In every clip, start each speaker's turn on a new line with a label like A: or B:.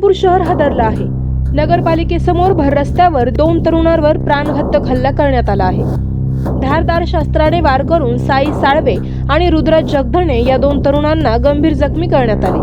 A: श्रीरामपूर शहर हादरलं आहे. नगरपालिकेसमोर भर रस्त्यावर दोन तरुणांवर प्राणघातक हल्ला करण्यात आला आहे. धारदार शास्त्राने वार करून साई साळवे आणि रुद्राज जगधणे या दोन तरुणांना गंभीर जखमी करण्यात आले.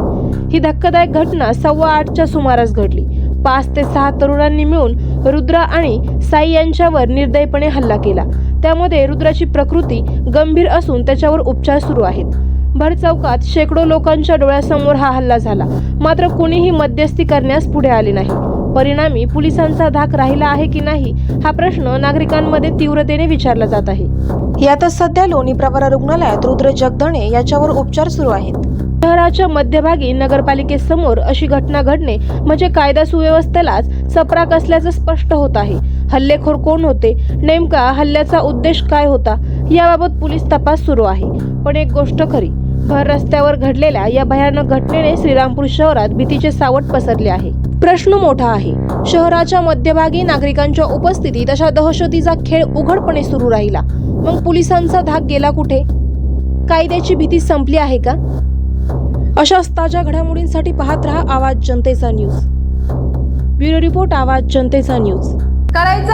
A: ही धक्कादायक घटना सव्वा आठच्या सुमारास घडली. पाच ते सहा तरुणांनी मिळून रुद्रा आणि साई यांच्यावर निर्दयपणे हल्ला केला. त्यामध्ये रुद्राची प्रकृती गंभीर असून त्याच्यावर उपचार सुरू आहेत. भर चौकात शेकडो लोकांच्या डोळ्यासमोर हा हल्ला झाला. मात्र कोणीही मध्यस्थी करण्यास पुढे आले नाही. परिणामी पोलिसांचा धाक राहिला आहे की नाही हा प्रश्न नागरिकांमध्ये तीव्रतेने विचारला जात आहे. यातच सध्या लोणी प्रवरा रुग्णालयात रुद्र जगदणे याच्यावर उपचार सुरू आहेत. शहराच्या मध्यभागी नगरपालिकेसमोर अशी घटना घडणे म्हणजे कायदा सुव्यवस्थेलाच चपराक असल्याचं स्पष्ट होत आहे. हल्लेखोर कोण होते? नेमका हल्ल्याचा उद्देश काय होता? याबाबत पोलीस तपास सुरू आहे. पण एक गोष्ट खरी भर रस्त्यावर घडलेल्या या भयानक घटनेने श्रीरामपूर शहरात भीतीचे सावट पसरले आहे. प्रश्न मोठा आहे. शहराच्या मध्यभागी नागरिकांच्या उपस्थितीत अशा दहशतीचा खेळ उघडपणे सुरू राहिला. मग पोलिसांचा धाक गेला कुठे? कायद्याची भीती संपली आहे का? अशाच ताज्या घडामोडींसाठी पाहत रहा आवाज जनतेचा न्यूज. ब्युरो रिपोर्ट आवाज जनतेचा न्यूज.
B: करायचं